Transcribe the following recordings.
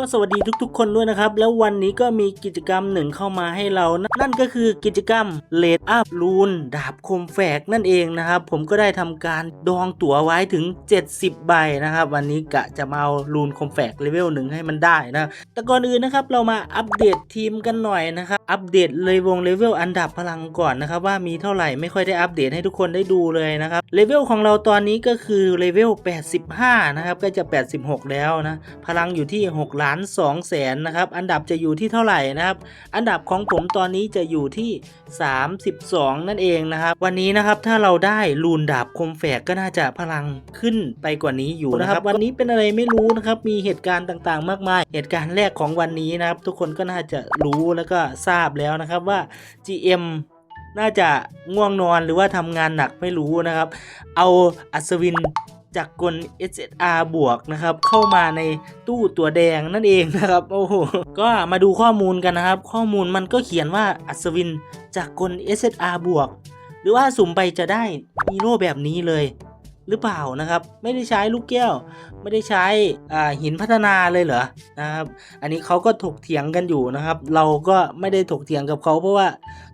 ก็สวัสดีทุกๆ คนด้วยนะครับ แล้ววันนี้ก็มีกิจกรรมหนึ่งเข้ามาให้เรานนั่นก็คือกิจกรรมเลดอัพลูนดาบคมแฝกนั่นเองนะครับ ผมก็ได้ทำการดองตั๋วไว้ถึง 70 ใบนะครับ วันนี้กะจะมาเอาลูนคมแฝกเลเวลหนึ่งให้มันได้นะแต่ก่อนอื่นนะครับเรามาอัปเดตทีมกันหน่อยนะครับอัปเดตเลยวงเลเวลอันดับพลังก่อนนะครับว่ามีเท่าไหร่ไม่ค่อยได้อัปเดตให้ทุกคนได้ดูเลยนะครับเลเวลของเราตอนนี้ก็คือเลเวล85นะครับก็จะ 86 แล้วนะพลังอยู่ที่6ล้าน2แสนนะครับ อันดับจะอยู่ที่เท่าไหร่นะครับ อันดับของผมตอนนี้จะอยู่ที่ 32 นั่นเองนะครับ วันนี้นะครับถ้าเราได้ลูนดาบคมแฝกก็น่าจะพลังขึ้นไปกว่านี้อยู่นะครับ วันนี้เป็นอะไรไม่รู้นะครับ มีเหตุการณ์ต่างๆ มากมาย เหตุการณ์แรกของวันนี้นะครับ ทุกคนก็น่าจะรู้แล้วก็ทราบแล้วนะครับว่า GM น่าจะง่วงนอนหรือว่าทำงานหนักไม่รู้นะครับ เอาอัศวิน จากกล SSR บวกนะครับ เข้ามาในตู้ตัวแดงนั่นเองนะครับ โอ้โห ก็มาดูข้อมูลกันนะครับ ข้อมูลมันก็เขียนว่าอัศวินจากกล SSR บวก หรือว่าสุ่มไปจะได้ฮีโร่แบบนี้เลย หรือเปล่านะครับ ไม่ได้ใช้ลูกแก้ว ไม่ได้ใช้หินพัฒนาเลยเหรอนะครับ อันนี้เขาก็ถกเถียงกันอยู่นะครับ เราก็ไม่ได้ถกเถียงกับเขาเพราะว่า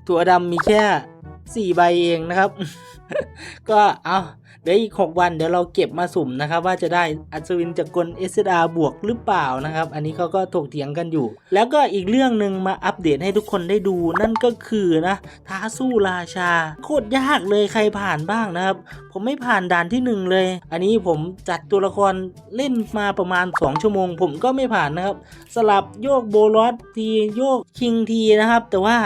ตัวดำมีแค่4ใบเองนะครับ ก็เอา เดี๋ยวอีก 6 วันเดี๋ยวเราเก็บมาสุ่มนะครับ ว่าจะได้อัศวินจากกล SDR บวกหรือเปล่านะครับ อันนี้เขาก็ถกเถียงกันอยู่ แล้วก็อีกเรื่องหนึ่งมาอัปเดตให้ทุกคนได้ดู นั่นก็คือนะท้าสู้ราชา โคตรยากเลยใครผ่านบ้างนะครับ ผมไม่ผ่านด่านที่หนึ่งเลย อันนี้ผมจัดตัวละครเล่นมาประมาณ 2 ชั่วโมง ผมก็ไม่ผ่านนะครับ สลับโยกโบลอสทีโยกคิงทีนะครับ แต่ว่า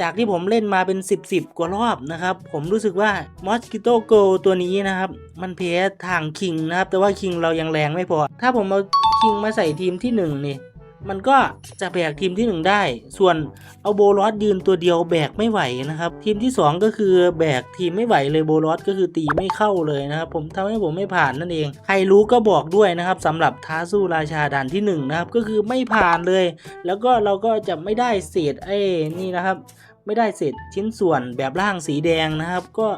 จากที่ผมเล่นมาเป็น 10บสกว่ารอบนะครับ ผมรู้สึกว่ามอสกิโตโกตัวนี้นะครับ มันแพ้ทางคิงนะครับ แต่ว่าคิงเรายังแรงไม่พอ ถ้าผมเอาคิงมาใส่ทีมที่1นี่ มันก็จะแบกทีมที่ 1 ได้ ส่วนเอาโบลอสยืนตัวเดียวแบกไม่ไหวนะครับ ทีมที่ 2 ก็คือแบกทีมไม่ไหวเลยโบลอสก็คือตีไม่เข้าเลยนะครับผมทำให้ผมไม่ผ่านนั่นเอง ใครรู้ก็บอกด้วยนะครับสำหรับท้าสู้ราชาด่านที่1นะครับก็คือไม่ผ่านเลย แล้วก็เราก็จะไม่ได้เศษไอ้นี่นะครับไม่ได้เศษชิ้นส่วนแบบร่างสีแดงนะครับ ก็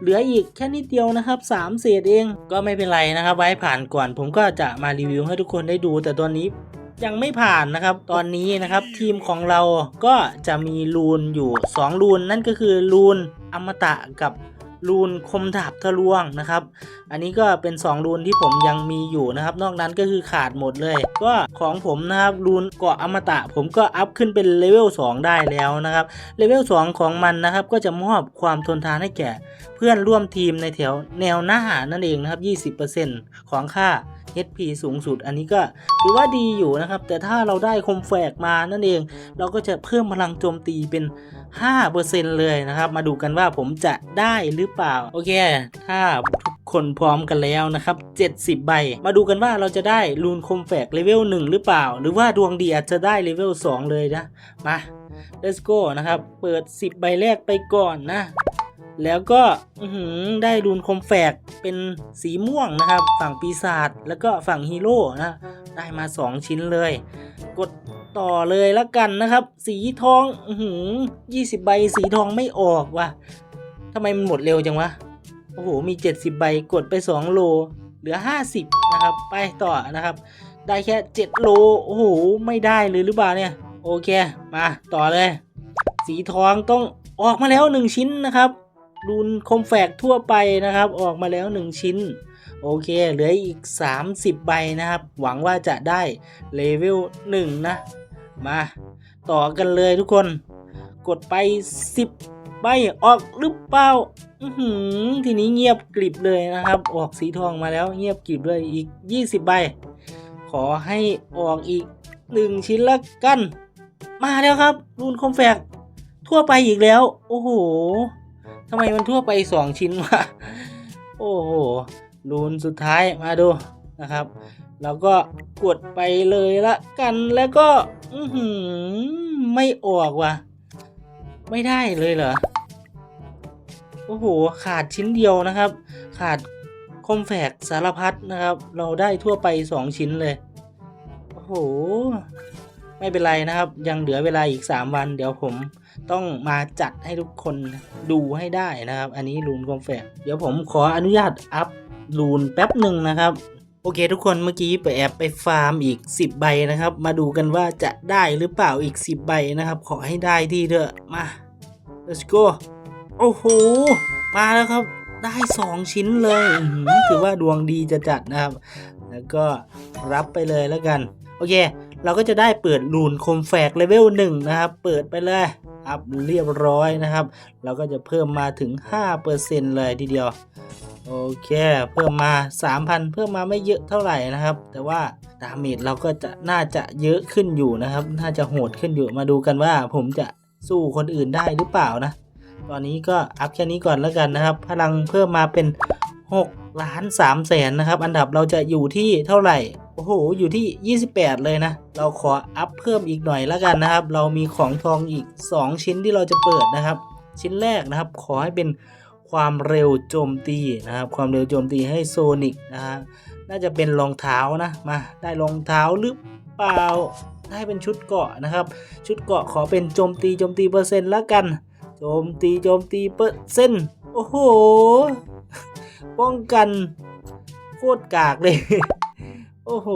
เหลืออีกแค่นิดเดียวนะครับ 3 เศษเองก็ไม่เป็นไรนะครับ ไว้ผ่านก่อน ผมก็จะมารีวิวให้ทุกคนได้ดู แต่ตอนนี้ ยังไม่ผ่านนะครับ ตอนนี้นะครับทีมของเราก็จะมีรูนอยู่ 2 รูนนั่นก็คือรูนอมตะกับรูนคมดาบทะลวงนะครับ อันนี้ก็เป็น 2 รูนที่ผมยังมีอยู่นะครับ นอกนั้นก็คือขาดหมดเลย ก็ของผมนะครับรูนเกาะอมตะ ผมก็อัพขึ้นเป็นเลเวล2ได้แล้วนะครับเลเวล2ของมันนะครับก็จะมอบความทนทานให้แก่ เพื่อนร่วมทีมในแถวแนวหน้านั่นเองนะครับ 20%ของค่า HP สูงสุด อันนี้ก็ถือว่าดีอยู่นะครับ แต่ถ้าเราได้คมแฝกมานั่นเอง เราก็จะเพิ่มพลังโจมตีเป็น 5%เลยนะครับ มาดูกันว่าผมจะได้หรือเปล่า โอเค ถ้าทุกคนพร้อมกันแล้วนะครับ 70 ใบ มาดูกันว่าเราจะได้รูนคมแฝกเลเวล 1 หรือเปล่า หรือว่าดวงดีอาจจะได้เลเวล 2 เลยนะ มา let's go นะครับ เปิด 10 ใบแรกไปก่อนนะ แล้วก็ได้รูนคมแฝกเป็นสีม่วงนะครับ ฝั่งปีศาจแล้วก็ฝั่งฮีโร่นะ ได้มา 2 ชิ้นเลย กดต่อเลยแล้วกันนะครับ สีทองอือหือยี่สิบใบสีทองไม่ออกว่ะทำไมมันหมดเร็วจังวะ โอ้โห มี 70 ใบกดไป 2 โล เหลือ 50 นะครับ ไปต่อนะครับ ได้แค่ 7 โล โอ้โห ไม่ได้เลยหรือเปล่าเนี่ย โอเค มาต่อเลย สีทองต้องออกมาแล้ว 1 ชิ้นนะครับ รูนคมแฝกทั่วไปนะครับ ออกมาแล้ว 1 ชิ้น โอเค เหลืออีก 30 ใบนะครับ หวังว่าจะได้เลเวล1นะ มาต่อกันเลยทุกคน กดไป 10 ใบออกหรือเปล่าทีนี้เงียบกริบเลยนะครับ ออกสีทองมาแล้วเงียบกริบเลยอีก 20 ใบ ขอให้ออกอีก 1 ชิ้นละกัน มาแล้วครับรูนคอมแฟกทั่วไปอีกแล้ว โอ้โห ทำไมมันทั่วไป2ชิ้นวะ โอ้โหรูนสุดท้ายมาดูนะครับแล้วก็กดไปเลยละกันแล้วก็อือหือไม่ออกว่ะ ไม่ได้เลยเหรอ โอ้โห ขาดชิ้นเดียวนะครับ ขาดคอมแฝกสารพัดนะครับ เราได้ทั่วไป 2 ชิ้นเลย โอ้โห ไม่เป็นไรนะครับ ยังเหลือเวลาอีก 3 วัน เดี๋ยวผม ต้องมาจัดให้ทุกคนดูให้ได้นะครับ อันนี้รูนคอมแฝกเดี๋ยวผมขออนุญาตอัพรูนแป๊บหนึ่งนะครับ โอเคทุกคนเมื่อกี้ไปแอบไปฟาร์มอีก 10 ใบนะครับ มาดูกันว่าจะได้หรือเปล่าอีก 10 ใบนะครับ ขอให้ได้ที่เถอะมา let's go โอ้โห มาแล้วครับ ได้ 2 ชิ้นเลยถือว่าดวงดีจะจัดนะครับ แล้วก็รับไปเลยแล้วกัน โอเค เราก็จะได้เปิดรูนคมแฝกเลเวล1นะครับ เปิดไปเลย อัพเรียบร้อยนะครับ เราก็จะเพิ่มมาถึง 5%เลยทีเดียว โอเค เพิ่มมา 3,000 เพิ่มมาไม่เยอะเท่าไหร่นะครับ แต่ว่าดาเมจเราก็จะน่าจะเยอะขึ้นอยู่นะครับ น่าจะโหดขึ้นอยู่ มาดูกันว่าผมจะสู้คนอื่นได้หรือเปล่านะ ตอนนี้ก็อัพแค่นี้ก่อนแล้วกันนะครับ พลังเพิ่มมาเป็น6ล้าน3แสนนะครับ อันดับเราจะอยู่ที่เท่าไหร่ โอ้โห อยู่ที่ 28 เลยนะ เราขออัพเพิ่มอีกหน่อยแล้วกันนะครับ เรามีของทองอีก 2 ชิ้นที่เราจะเปิดนะครับ ชิ้นแรกนะครับ ขอให้เป็นความเร็วโจมตีนะครับ ความเร็วโจมตีให้โซนิกนะฮะ น่าจะเป็นรองเท้านะ มา ได้รองเท้าหรือเปล่า ได้เป็นชุดเกาะนะครับ ชุดเกาะขอเป็นโจมตีโจมตีเปอร์เซ็นต์ละกัน โจมตีโจมตีเปอร์เซ็นต์ โอ้โห ป้องกันโคตรกากเลย โอ้โห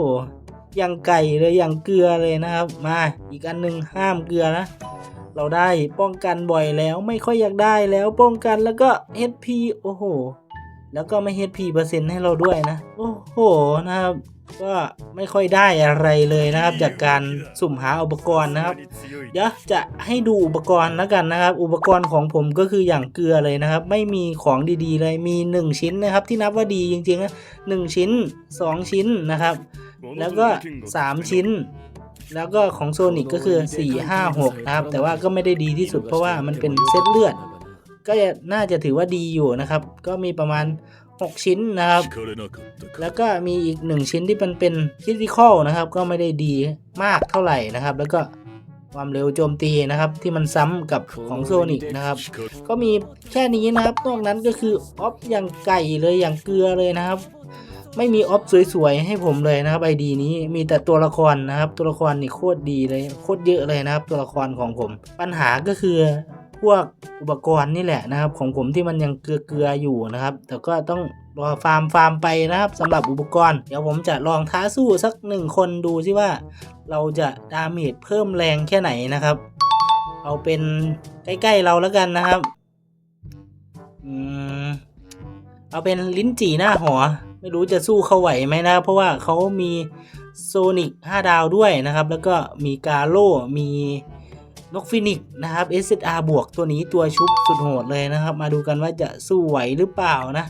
อย่างไก่เลยอย่างเกลือเลยนะครับ มาอีกอันหนึ่งห้ามเกลือนะ เราได้ป้องกันบ่อยแล้วไม่ค่อยอยากได้แล้วป้องกันแล้วก็ HP โอ้โห แล้วก็ไม่ HP เปอร์เซ็นต์ให้เราด้วยนะ โอ้โหนะครับ ก็ไม่ค่อยได้อะไรเลยนะครับ จากการสุ่มหาอุปกรณ์นะครับ เดี๋ยวจะให้ดูอุปกรณ์แล้วกันนะครับ อุปกรณ์ของผมก็คืออย่างเกลือเลยนะครับ ไม่มีของดีๆเลยมี 1 ชิ้นนะครับ ที่นับว่าดีจริงๆนะหนึ่งชิ้น 2 ชิ้นนะครับ แล้วก็ 3 ชิ้นแล้วก็ของโซนิกก็คือ 4 5 6 นะครับ แต่ว่าก็ไม่ได้ดีที่สุดเพราะว่ามันเป็นเซตเลือด ก็น่าจะถือว่าดีอยู่นะครับ ก็มีประมาณ 6 ชิ้นนะครับ แล้วก็มีอีก 1 ชิ้นที่มันเป็นคิติคอลนะครับ ก็ไม่ได้ดีมากเท่าไหร่นะครับ แล้วก็ความเร็วโจมตีนะครับที่มันซ้ำกับของโซนิกนะครับ ก็มีแค่นี้นะครับนอกนั้นก็คือออฟอย่างไก่เลยอย่างเกลือเลยนะครับ ไม่มีออฟสวยๆให้ผมเลยนะครับไอดีนี้มีแต่ตัวละครนะครับ ตัวละครนี่โคตรดีเลยโคตรเยอะเลยนะครับ ตัวละครของผม ปัญหาก็คือ พวกอุปกรณ์นี่แหละนะครับ ของผมที่มันยังเกลือๆอยู่นะครับ แต่ก็ต้องรอฟาร์มฟาร์มไปนะครับสำหรับอุปกรณ์ เดี๋ยวผมจะลองท้าสู้สักหนึ่งคนดูซิว่า เราจะดาเมจเพิ่มแรงแค่ไหนนะครับ เอาเป็นใกล้ๆเราแล้วกันนะครับอืมเอาเป็นลิ้นจี่หน้าหอ ไม่รู้จะสู้เขาไหวไหมนะ เพราะว่าเขามีโซนิก5ดาวด้วยนะครับ แล้วก็มีกาโลมี นกฟินิกซ์นะครับ SSR บวกตัวนี้ตัวชุบสุดโหดเลยนะครับ มาดูกันว่าจะสู้ไหวหรือเปล่านะ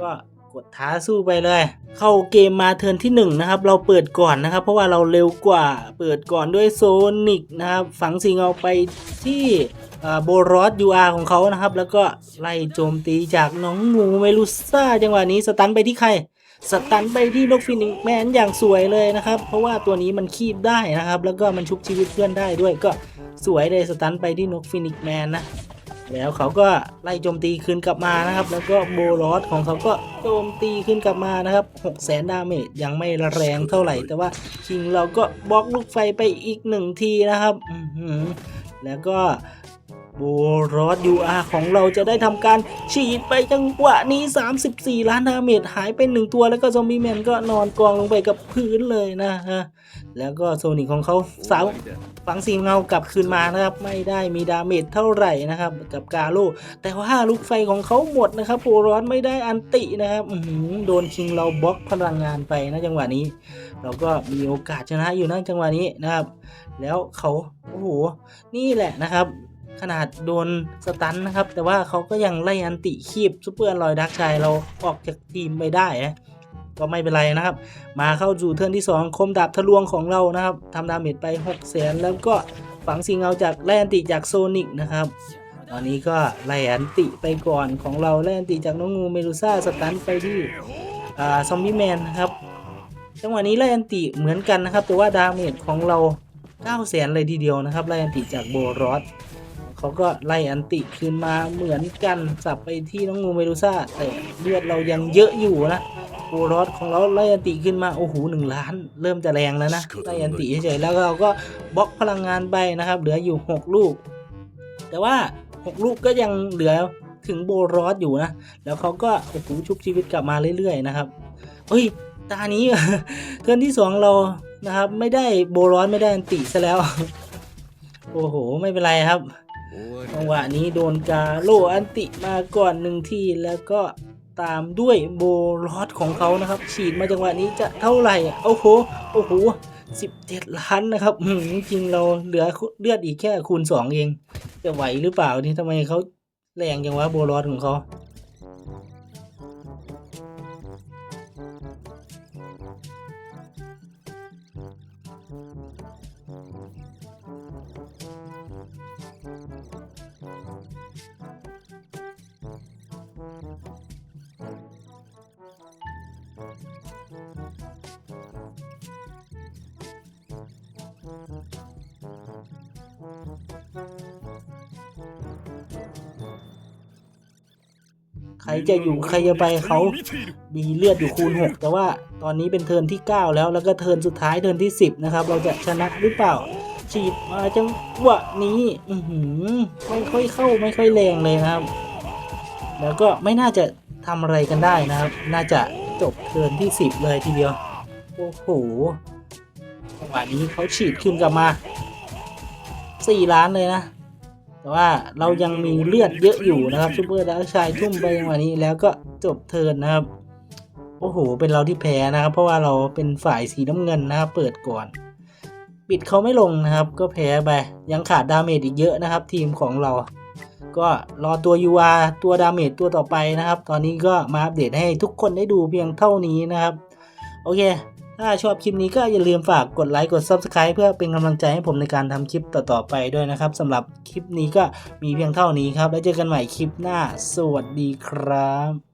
ก็กดท้าสู้ไปเลย เข้าเกมมาเทิร์นที่ 1 นะครับ เราเปิดก่อนนะครับ เพราะว่าเราเร็วกว่าเปิดก่อนด้วยโซนิกนะครับ ฝังสิงเอาไปที่โบรอสยูอาของเขานะครับ แล้วก็ไล่โจมตีจากน้องงูเมลูซ่าจังหวะนี้สตันไปที่ใคร สตันไปที่นกฟินิกแมนอย่างสวยเลยนะครับ เพราะว่าตัวนี้มันคีบได้นะครับ แล้วก็มันชุบชีวิตเพื่อนได้ด้วยก็สวยเลยสตันไปที่นกฟินิกแมนนะแล้วเขาก็ไล่โจมตีคืนกลับมานะครับ แล้วก็โบลอสของเขาก็โจมตีขึ้นกลับมานะครับ6 0แสนดาเมจยังไม่แรงเท่าไหร่ แต่ว่าคิงเราก็บล็อกลูกไฟไปอีกหนึ่งทีนะครับแล้วก็ โบรอสยูอาของเราจะได้ทำการฉีดไปจังหวะนี้ 34 ล้านดาเมจหายไปหนึ่งตัวแล้วก็ซอมบี้แมนก็นอนกองลงไปกับพื้นเลยนะฮะ แล้วก็โซนิกของเขาสาวฝังสีเงากลับคืนมานะครับ ไม่ได้มีดาเมจเท่าไหร่นะครับกับกาโลแต่ว่าลูกไฟของเขาหมดนะครับโปรอนไม่ได้อันตินะครับโดนคิงเราบล็อกพลังงานไปนะจังหวะนี้ เราก็มีโอกาสชนะอยู่นะจังหวะนี้นะครับ แล้วเขาโอ้โหนี่แหละนะครับ ขนาดโดนสตันนะครับ แต่ว่าเขาก็ยังไล่อันติคีบซูเปอร์ลอยดักชายเราออกจากทีมไปได้นะก็ไม่เป็นไรนะครับ มาเข้าสู่เทิร์นที่ 2 คมดาบทะลวงของเรานะครับทำดาเมจไป6 0แสนแล้วก็ฝังสิงเอาจากไล่อันติจากโซนิกนะครับตอนนี้ก็ไล่อันติไปก่อนของเราไล่อันติจากน้องงูเมลูซ่าสตันไปที่ซอมบี้แมนนะครับจังหวะนี้ไล่อันติเหมือนกันนะครับ แต่ว่าดาเมจของเรา9 0 0แสนเลยทีเดียวนะครับไล่อันติจากโบรอส เขาก็ไล่อันติคืนมาเหมือนกันสับไปที่น้องงูเมลูซ่าแต่เลือดเรายังเยอะอยู่นะโบรอสของเราไล่อันติขึ้นมาโอ้โหหนึ่งล้าน เริ่มจะแรงแล้วนะไล่อันติเฉยๆแล้วเราก็บล็อกพลังงานไปนะครับ เหลืออยู่ 6 ลูก แต่ว่า 6 ลูกก็ยังเหลือถึงโบรอสอยู่นะ แล้วเขาก็โอ้โหชุบชีวิตกลับมาเรื่อยๆนะครับเฮ้ยตานี้เทิร์นที่สองเรานะครับ ไม่ได้โบรอนไม่ได้อันติซะแล้ว โอ้โห ไม่เป็นไรครับ จังหวะนี้โดนกาโลอันติมาก่อนหนึ่งทีแล้วก็ตามด้วยโบลอดของเขานะครับ ฉีดมาจังหวะนี้จะเท่าไหร่โอ้โหโอ้โหสิบเจ็ดล้านนะครับจริงๆเราเหลือเลือดอีกแค่คูณสองเอง จะไหวหรือเปล่านี่ทำไมเขาแรงจังวะโบลอดของเขา รจะอยู่ใครจะไปเขามีเลือดอยู่คูณ 6 แต่ว่าตอนนี้เป็นเทิร์นที่ 9 แล้วแล้วก็เทิร์นสุดท้ายเทิร์นที่ 10 นะครับ เราจะชนะหรือเปล่า ฉีดมาจังหวะนี้อือหือไม่ค่อยเข้าไม่ค่อยแรงเลยนะครับ แล้วก็ไม่น่าจะทำอะไรกันได้นะครับ น่าจะจบเทิร์นที่ 10 เลยทีเดียวโอ้โหจังหวะนี้เขาฉีดขึ้นกลับมา 4 ล้านเลยนะ แต่ว่าเรายังมีเลือดเยอะอยู่นะครับซูเปอร์ดาร์ชายทุ่มไปจังหวะนี้แล้วก็จบเทิร์นนะครับ โอ้โห เป็นเราที่แพ้นะครับ เพราะว่าเราเป็นฝ่ายสีน้ำเงินนะครับ เปิดก่อน ปิดเขาไม่ลงนะครับ ก็แพ้ไปยังขาดดาเมจอีกเยอะนะครับ ทีมของเรา ก็รอตัว UR ตัวดาเมจตัวต่อไปนะครับ ตอนนี้ก็มาอัปเดตให้ทุกคนได้ดูเพียงเท่านี้นะครับ โอเค ถ้าชอบคลิปนี้ก็อย่าลืมฝากกดไลค์กด Subscribe เพื่อเป็นกำลังใจให้ผมในการทำคลิปต่อๆไปด้วยนะครับสำหรับคลิปนี้ก็มีเพียงเท่านี้ครับ แล้วเจอกันใหม่คลิปหน้า สวัสดีครับ